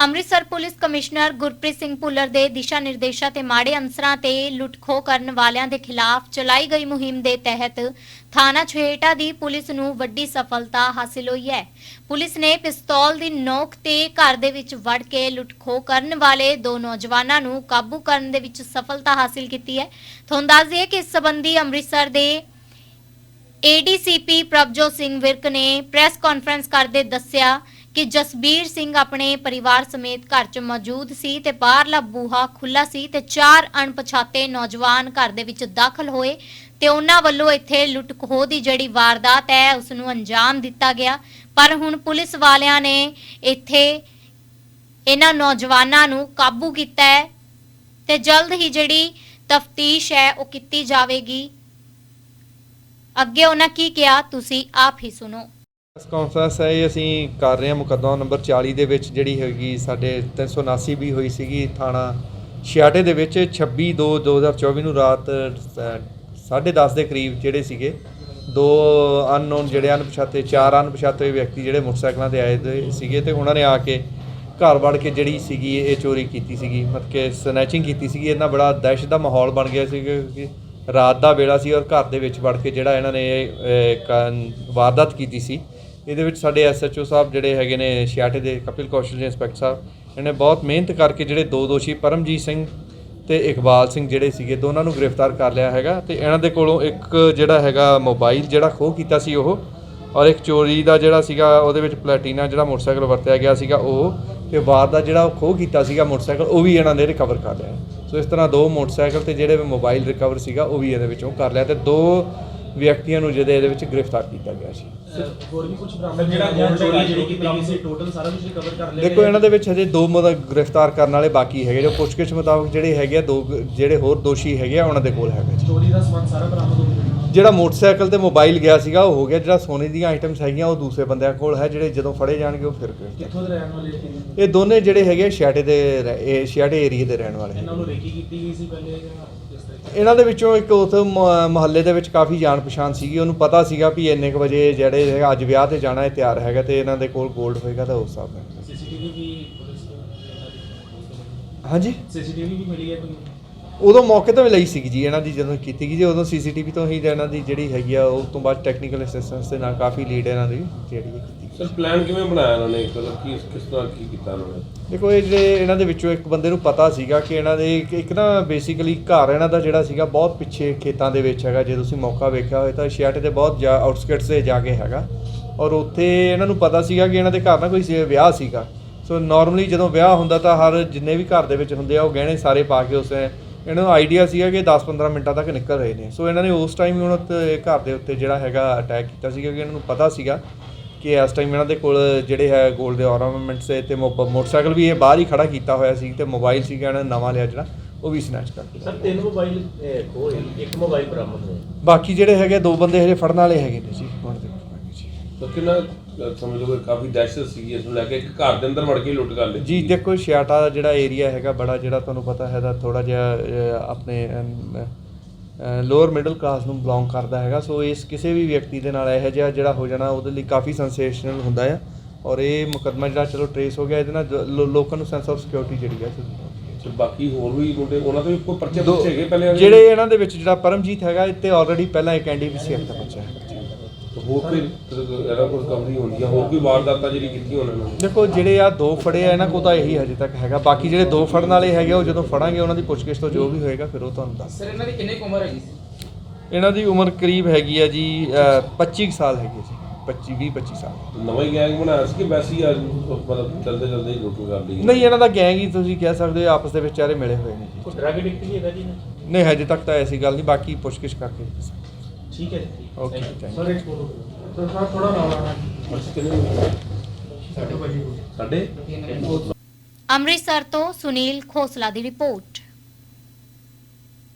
Amritsar police commissioner Gurpreet Singh Bhullar ਦੇ ਦਿਸ਼ਾ ਨਿਰਦੇਸ਼ਾਂ ਤੇ ਮਾੜੇ ਅੰਸਰਾਂ ਤੇ ਲੁੱਟਖੋ ਕਰਨ ਵਾਲਿਆਂ ਦੇ ਖਿਲਾਫ ਚਲਾਈ ਗਈ ਮੁਹਿੰਮ ਦੇ ਤਹਿਤ ਥਾਣਾ ਛੇਹਟਾ ਦੀ ਪੁਲਿਸ ਨੂੰ ਵੱਡੀ ਸਫਲਤਾ ਹਾਸਿਲ ਹੋਈ ਹੈ। ਪੁਲਿਸ ਨੇ ਪਿਸਤੌਲ ਦੀ ਨੋਕ ਤੇ ਘਰ ਦੇ ਵਿੱਚ ਵੜ ਕੇ ਲੁੱਟਖੋ ਕਰਨ ਵਾਲੇ ਦੋ ਨੌਜਵਾਨਾਂ ਨੂੰ ਕਾਬੂ ਕਰਨ ਦੇ ਵਿੱਚ ਸਫਲਤਾ ਹਾਸਿਲ ਕੀਤੀ ਹੈ। ਤੁਹਾਨੂੰ ਦੱਸ ਦਈਏ ਕਿ ਇਸ ਸੰਬੰਧੀ ਅੰਮ੍ਰਿਤਸਰ ਦੇ ਏਡੀਸੀਪੀ ਪ੍ਰਭਜੋਤ ਸਿੰਘ ਵਿਰਕ ਨੇ ਪ੍ਰੈਸ ਕਾਨਫਰੰਸ ਕਰਦੇ ਦੱਸਿਆ ਕਿ ਜਸਬੀਰ ਸਿੰਘ ਆਪਣੇ ਪਰਿਵਾਰ ਸਮੇਤ ਘਰ 'ਚ ਮੌਜੂਦ ਸੀ ਤੇ ਬਾਹਰਲਾ ਬੂਹਾ ਖੁੱਲਾ ਸੀ ਤੇ ਚਾਰ ਅਣਪਛਾਤੇ ਨੌਜਵਾਨ ਘਰ ਦੇ ਵਿੱਚ ਦਾਖਲ ਹੋਏ ਤੇ ਉਹਨਾਂ ਵੱਲੋਂ ਇੱਥੇ ਲੁੱਟ ਦੀ ਜਿਹੜੀ ਵਾਰਦਾਤ ਹੈ ਉਸ ਨੂੰ ਅੰਜਾਮ ਦਿੱਤਾ ਗਿਆ। ਪਰ ਹੁਣ ਪੁਲਿਸ ਵਾਲਿਆਂ ਨੇ ਇੱਥੇ ਇਹਨਾਂ ਨੌਜਵਾਨਾਂ ਨੂੰ ਕਾਬੂ ਕੀਤਾ ਹੈ ਤੇ ਜਲਦ ਹੀ ਜਿਹੜੀ ਤਫਤੀਸ਼ ਹੈ, ਉਹ ਕੀਤੀ ਜਾਵੇਗੀ। ਅੱਗੇ ਉਹਨਾਂ ਕੀ ਕਿਹਾ, ਤੁਸੀਂ ਆਪ ਹੀ ਸੁਣੋ। ਕਾਨਫਰੰਸ ਹੈ ਇਹ ਅਸੀਂ ਕਰ ਰਹੇ ਹਾਂ ਮੁਕੱਦਮਾ ਨੰਬਰ 40 ਦੇ ਵਿੱਚ ਜਿਹੜੀ ਹੈਗੀ ਸਾਡੇ 379 ਵੀ ਹੋਈ ਸੀਗੀ ਥਾਣਾ ਛਿਆਟੇ ਦੇ ਵਿੱਚ 26 2 2024 ਨੂੰ ਰਾਤ 10:30 ਦੇ ਕਰੀਬ ਜਿਹੜੇ ਸੀਗੇ ਦੋ ਅਨਨੋਨ ਜਿਹੜੇ ਅਣਪਛਾਤੇ ਚਾਰ ਅਣਪਛਾਤੇ ਵਿਅਕਤੀ ਜਿਹੜੇ ਮੋਟਰਸਾਈਕਲਾਂ ਤੇ ਆਏ ਦੇ ਸੀਗੇ ਤੇ ਉਹਨਾਂ ਨੇ ਆ ਕੇ ਘਰ ਵੜ ਕੇ ਜਿਹੜੀ ਸੀਗੀ ਇਹ ਚੋਰੀ ਕੀਤੀ ਸੀਗੀ ਮਤਲਬ ਕਿ ਸਨੈਚਿੰਗ ਕੀਤੀ ਸੀਗੀ ਇਹਨਾਂ ਬੜਾ ਦਹਿਸ਼ਤ ਦਾ ਮਾਹੌਲ ਬਣ ਗਿਆ ਸੀ ਕਿਉਂਕਿ ਰਾਤ ਦਾ ਵੇਲਾ ਸੀ ਔਰ ਘਰ ਦੇ ਵਿੱਚ ਵੜ ਕੇ ਜਿਹੜਾ ਇਹਨਾਂ ਨੇ ਇਹ, ਕ- ਵਾਰਦਾਤ ਕੀਤੀ ਸੀ। ਇਹਦੇ ਵਿੱਚ ਸਾਡੇ ਐਸਐਚਓ ਸਾਹਿਬ ਜਿਹੜੇ ਹੈਗੇ ਨੇ ਛਿਆਟੇ ਦੇ ਕਪਿਲ ਕੌਸ਼ਲ ਜੀ, ਇੰਸਪੈਕਟਰ ਸਾਹਿਬ, ਇਹਨੇ ਬਹੁਤ ਮਿਹਨਤ ਕਰਕੇ ਜਿਹੜੇ ਦੋ ਦੋਸ਼ੀ ਪਰਮਜੀਤ ਸਿੰਘ ਤੇ ਇਕਬਾਲ ਸਿੰਘ ਜਿਹੜੇ ਸੀਗੇ, ਦੋਨਾਂ ਨੂੰ ਗ੍ਰਿਫਤਾਰ ਕਰ ਲਿਆ ਹੈਗਾ ਤੇ ਇਹਨਾਂ ਦੇ ਕੋਲੋਂ ਇੱਕ ਜਿਹੜਾ ਹੈਗਾ ਮੋਬਾਈਲ ਜਿਹੜਾ ਖੋਹ ਕੀਤਾ ਸੀ ਉਹ ਔਰ ਇੱਕ ਚੋਰੀ ਦਾ ਜਿਹੜਾ ਸੀਗਾ, ਉਹਦੇ ਵਿੱਚ ਪਲੈਟੀਨਾ ਜਿਹੜਾ ਮੋਟਰਸਾਈਕਲ ਵਰਤਿਆ ਗਿਆ ਸੀਗਾ ਉਹ ਤੇ ਵਾਰ ਦਾ ਜਿਹੜਾ ਉਹ ਖੋਹ ਕੀਤਾ ਸੀਗਾ ਮੋਟਰਸਾਈਕਲ, ਉਹ ਵੀ ਇਹਨਾਂ ਨੇ ਰਿਕਵਰ ਕਰ ਲਿਆ। ਸੋ ਇਸ ਤਰ੍ਹਾਂ ਦੋ ਮੋਟਰਸਾਈਕਲ ਤੇ ਜਿਹੜੇ ਮੋਬਾਈਲ ਰਿਕਵਰ ਸੀਗਾ, ਉਹ ਵੀ ਇਹਦੇ ਵਿੱਚੋਂ ਕਰ ਲਿਆ ਤੇ ਦੋ ਵਿਅਕਤੀਆਂ ਨੂੰ ਜਿਹਦੇ ਇਹਦੇ ਵਿੱਚ ਗ੍ਰਿਫਤਾਰ ਕੀਤਾ ਗਿਆ ਸੀ। ਹੋਰ ਵੀ ਕੁਝ ਬਰਾਮਦ ਜਿਹੜਾ ਗੋਲਡ ਚੋਰੀ ਜਿਹੜੀ ਕੀਤੀ ਗਈ ਸੀ ਟੋਟਲ ਸਾਰਾ ਕੁਝ ਰਿਕਵਰ ਕਰ ਲਿਆ ਦੇਖੋ, ਇਹਨਾਂ ਦੇ ਵਿੱਚ ਹਜੇ ਦੋ ਮਤਲਬ ਗ੍ਰਿਫਤਾਰ ਕਰਨ ਵਾਲੇ ਬਾਕੀ ਹੈਗੇ, ਜੋ ਪੁੱਛਗਿੱਛ ਮੁਤਾਬਕ ਜਿਹੜੇ ਹੈਗੇ ਆ, ਦੋ, ਜਿਹੜੇ ਹੋਰ ਦੋਸ਼ੀ ਹੈਗੇ ਆ, ਉਹਨਾਂ ਦੇ ਕੋਲ ਹੈਗਾ ਚੋਰੀ ਦਾ ਸਮਾਨ ਸਾਰਾ ਬਰਾਮਦ ਹੋ ਜਿਹੜਾ ਮੋਟਰਸਾਈਕਲ ਤੇ ਮੋਬਾਈਲ ਗਿਆ ਸੀਗਾ ਉਹ ਹੋ ਗਿਆ। ਜਿਹੜਾ ਸੋਨੇ ਦੀਆਂ ਆਈਟਮਸ ਹੈਗੀਆਂ ਉਹ ਦੂਸਰੇ ਬੰਦਿਆਂ ਕੋਲ ਹੈ ਜਿਹੜੇ ਜਦੋਂ ਫੜੇ ਜਾਣਗੇ ਉਹ ਫਿਰ ਗ੍ਰਿਫਤਾਰ ਕਿੱਥੋਂ ਦੇ ਰਹਿਣ ਵਾਲੇ ਸੀ? ਇਹ ਦੋਨੇ ਜਿਹੜੇ ਹੈਗੇ ਛਿਆਟੇ ਦੇ ਰਹਿ- ਇਹ ਛਿਆਟੇ ਏਰੀਏ ਦੇ ਰਹਿਣ ਵਾਲੇ। ਇਹਨਾਂ। ਨੂੰ ਰੇਕੀ ਕੀਤੀ ਗਈ ਸੀ ਪਹਿਲੇ ਜਾਂ ਕਿਸ ਤਰ੍ਹਾਂ? ਇਹਨਾਂ ਦੇ ਵਿੱਚੋਂ ਇੱਕ ਉਸ ਮੁਹੱਲੇ ਦੇ ਵਿੱਚ ਕਾਫੀ ਜਾਣ ਪਛਾਣ ਸੀਗੀ। ਉਹਨੂੰ ਪਤਾ ਸੀਗਾ ਵੀ ਇੰਨੇ ਕੁ ਵਜੇ ਜਿਹੜੇ ਹੈਗਾ ਅੱਜ ਵਿਆਹ ਤੇ ਜਾਣਾ ਹੈ ਤਿਆਰ ਹੈਗਾ ਤੇ ਇਹਨਾਂ ਦੇ ਕੋਲ 골ਡ ਹੋਏਗਾ ਤਾਂ ਉਸ ਹਿਸਾਬ ਨਾਲ। ਸੀਸੀਟੀਵੀ ਵੀ ਪੁਲਿਸ ਹਾਂਜੀ? ਸੀਸੀਟੀਵੀ ਵੀ ਮਿਲੀ ਹੈ ਕੋਈ ਉਦੋਂ ਮੌਕੇ ਤੋਂ ਵੀ ਲਈ ਸੀਗੀ ਜੀ ਇਹਨਾਂ ਦੀ ਜਦੋਂ ਕੀਤੀ ਗਈ ਜੀ ਉਦੋਂ ਸੀਸੀਟੀਵੀ ਤੋਂ ਹੀ ਇਹਨਾਂ ਦੀ ਜਿਹੜੀ ਹੈਗੀ ਆ ਉਸ ਤੋਂ ਬਾਅਦ ਟੈਕਨੀਕਲ ਅਸਿਸਟੈਂਸ ਦੇ ਨਾਲ ਕਾਫੀ ਲੀਡ ਇਹਨਾਂ ਦੀ ਜਿਹੜੀ ਇਹ ਕੀਤੀ ਸਰ ਪਲਾਨ ਕਿਵੇਂ ਬਣਾਇਆ ਇਹਨਾਂ ਨੇ? ਮਤਲਬ ਕੀ ਕਿਸ ਤਰ੍ਹਾਂ ਕੀ ਕੀਤਾ ਇਹਨਾਂ ਨੇ? ਦੇਖੋ ਇਹ ਜਿਹੜੇ ਇਹਨਾਂ ਦੇ ਵਿੱਚੋਂ ਇੱਕ ਬੰਦੇ ਨੂੰ ਪਤਾ ਸੀਗਾ ਕਿ ਇਹਨਾਂ ਦੇ ਇੱਕ- ਇੱਕ ਨਾ ਬੇਸਿਕਲੀ ਘਰ ਇਹਨਾਂ ਦਾ ਜਿਹੜਾ ਸੀਗਾ ਬਹੁਤ ਪਿੱਛੇ ਖੇਤਾਂ ਦੇ ਵਿੱਚ ਹੈਗਾ ਜੇ ਤੁਸੀਂ ਮੌਕਾ ਵੇਖਿਆ ਹੋਵੇ ਤਾਂ ਛਿਆਟੇ ਦੇ ਬਹੁਤ ਜਾ ਆਊਟਸਕਰਟਸ ਤੇ ਜਾ ਕੇ ਹੈਗਾ। ਔਰ ਉੱਥੇ ਇਹਨਾਂ ਨੂੰ ਪਤਾ ਸੀਗਾ ਕਿ ਇਹਨਾਂ ਦੇ ਘਰ ਨਾ ਕੋਈ ਸੀ- ਵਿਆਹ ਸੀਗਾ। ਸੋ ਨਾਰਮਲੀ ਜਦੋਂ ਵਿਆਹ ਹੁੰਦਾ ਤਾਂ ਹਰ ਜਿੰਨੇ ਵੀ ਘਰ ਦੇ ਵਿੱਚ ਹੁੰਦੇ ਆ ਉਹ ਗਹਿਣੇ ਸਾਰੇ ਪਾ ਕੇ ਉਸੇ ਇਹਨਾਂ ਨੂੰ ਆਈਡੀਆ ਸੀਗਾ ਕਿ 10-15 ਮਿੰਟਾਂ ਤੱਕ ਨਿਕਲ ਰਹੇ ਨੇ। ਸੋ ਇਹਨਾਂ ਨੇ ਉਸ ਟਾਈਮ ਹੀ ਉਹਨਾਂ ਤੇ ਘਰ ਦੇ ਉੱਤੇ ਜਿਹੜਾ ਹੈਗਾ ਅਟੈਕ ਕੀਤਾ ਸੀਗਾ ਕਿ ਇਹਨਾਂ ਨੂੰ ਪਤਾ ਸੀਗਾ ਕਿ ਇਸ ਟਾਈਮ ਇਹਨਾਂ ਦੇ ਕੋਲ ਜਿਹੜੇ ਹੈ 골ਡ ਦੇ ਆਰਨਾਮੈਂਟਸ ਤੇ ਮੋ- ਮੋਟਰਸਾਈਕਲ ਵੀ ਇਹ ਬਾਹਰ ਹੀ ਖੜਾ ਕੀਤਾ ਹੋਇਆ ਸੀ ਤੇ ਮੋਬਾਈਲ ਸੀਗਾ ਇਹਨਾਂ ਨੇ ਨਵਾਂ ਲਿਆ ਜਿਹੜਾ ਉਹ ਵੀ ਸਨੈਚ ਕਰ ਲਿਆ ਸਰ ਤਿੰਨ ਮੋਬਾਈਲ ਖੋਏ ਇੱਕ ਮੋਬਾਈਲ ਬਰਾਮਦ ਹੋਇਆ ਬਾਕੀ ਜਿਹੜੇ ਹੈਗੇ ਦੋ ਬੰਦੇ ਹਜੇ ਫੜਨ ਵਾਲੇ ਹੈਗੇ ਨੇ ਜੀ ਹੁਣ ਦੇਖਾਂਗੇ ਜੀ। ਤਾਂ ਕਿੰਨਾ ਸਮਝ ਲਓ ਕਿ ਕਾਫੀ ਦਹਿਸ਼ਤ ਸੀਗੀ ਇਸ ਨੂੰ ਲੈ ਕੇ। ਇੱਕ ਘਰ ਦੇ ਅੰਦਰ ਵੜ ਕੇ ਹੀ ਲੁੱਟ ਕਰ ਲਈ। ਜੀ ਦੇਖੋ ਛਿਆਟਾ ਦਾ ਜਿਹੜਾ ਏਰੀਆ ਹੈਗਾ ਬੜਾ ਜਿਹੜਾ ਤੁਹਾਨੂੰ ਪਤਾ ਹੈ ਦਾ ਥੋੜਾ ਜਿਹਾ ਆਪਣੇ ਲੋਅਰ ਮਿਡਲ ਕਲਾਸ ਨੂੰ ਬਿਲੋਂਗ ਕਰਦਾ ਹੈਗਾ। ਸੋ ਇਸ ਕਿਸੇ ਵੀ ਵਿਅਕਤੀ ਦੇ ਨਾਲ ਇਹੋ ਜਿਹਾ ਜਿਹੜਾ ਹੋ ਜਾਣਾ ਉਹਦੇ ਲਈ ਕਾਫੀ ਸੈਂਸੇਸ਼ਨਲ ਹੁੰਦਾ ਆ। ਔਰ ਇਹ ਮੁਕੱਦਮਾ ਜਿਹੜਾ ਚਲੋ ਟਰੇਸ ਹੋ ਗਿਆ ਇਹਦੇ ਨਾਲ ਲੋਕਾਂ ਨੂੰ ਸੈਂਸ ਆਫ ਸਿਕਿਉਰਿਟੀ ਜਿਹੜੀ ਹੈ ਤੇ ਬਾਕੀ ਹੋਰ ਵੀ ਮੁੰਡੇ ਉਹਨਾਂ ਦੇ ਵੀ ਕੋਈ ਪਰਚੇ ਪੁੱਛੇ ਗਏ ਪਹਿਲੇ? ਜਿਹੜੇ ਇਹਨਾਂ ਦੇ ਵਿੱਚ ਜਿਹੜਾ ਪਰਮਜੀਤ ਹੈਗਾ ਇੱਥੇ ਆਲਰੇਡੀ ਪਹਿਲਾਂ ਇੱਕ ਐਨਡੀਪੀਸੀ ਐਕਟ ਦਾ ਬੱਚਾ ਹੈ। ਹੋਰ ਕੋਈ ਇਹਦਾ ਕੋਈ ਕਮਰੀ ਹੁੰਦੀ ਆ ਹੋਰ ਕੋਈ ਵਾਰਦਾਤਾਂ ਜਿਹੜੀ ਕੀਤੀ ਉਹਨਾਂ ਨੇ? ਦੇਖੋ ਜਿਹੜੇ ਆ ਦੋ ਫੜੇ ਆ ਇਹਨਾਂ ਕੋਲ ਤਾਂ ਇਹੀ ਹਜੇ ਤੱਕ ਹੈਗਾ। ਬਾਕੀ ਜਿਹੜੇ ਦੋ ਫੜਨ ਵਾਲੇ ਹੈਗੇ ਉਹ ਜਦੋਂ ਫੜਾਂਗੇ ਉਹਨਾਂ ਦੀ ਪੁੱਛਗਿੱਛ ਤੋਂ ਜੋ ਵੀ ਹੋਏਗਾ ਫਿਰ ਉਹ ਤੁਹਾਨੂੰ ਦੱਸ ਸਰ ਇਹਨਾਂ ਦੀ ਕਿੰਨੀ ਕੁ ਉਮਰ ਹੈਗੀ ਸੀ? ਇਹਨਾਂ ਦੀ ਉਮਰ ਕਰੀਬ ਹੈਗੀ ਆ ਜੀ ਅਹ, 25 ਕੁ ਸਾਲ ਹੈਗੀ ਜੀ। 25 20 25 ਸਾਲ। ਨਵਾਂ ਹੀ ਗੈਂਗ ਬਣਾਇਆ ਸੀ ਕਿ ਵੈਸੇ ਹੀ ਮਤਲਬ ਚਲਦੇ ਚਲਦੇ ਹੀ ਲੁੱਟ ਕਰ ਲਈ ਨਹੀਂ ਇਹਨਾਂ ਦਾ ਗੈਂਗ ਹੀ ਤੁਸੀਂ ਕਹਿ ਸਕਦੇ ਹੋ ਆਪਸ ਦੇ ਵਿੱਚ ਚਾਰੇ ਮਿਲੇ ਹੋਏ ਨੇ ਜੀ। ਕੋਈ ਡਰਗ ਐਡਿਕਟ ਵੀ ਹੈਗਾ ਜੀ? ਨਹੀਂ ਹਜੇ ਤੱਕ ਤਾਂ ਐਸੀ ਗੱਲ ਨਹੀਂ ਬਾਕੀ ਪੁੱਛਗਿੱਛ ਕਰਕੇ ਠੀਕ ਹੈ ਜੀ। ਓਕੇ ਥੈਂਕ ਯੂ ਸਰ ਇੱਕ ਫੋਟੋ ਸਰ ਸਰ ਥੋੜਾ ਨਾਲ ਆਣਾ ਅੱਛਾ ਕਿੰਨੇ ਸਾਡੇ ਅੰਮ੍ਰਿਤਸਰ ਤੋਂ ਸੁਨੀਲ ਖੋਸਲਾ ਦੀ ਰਿਪੋਰਟ।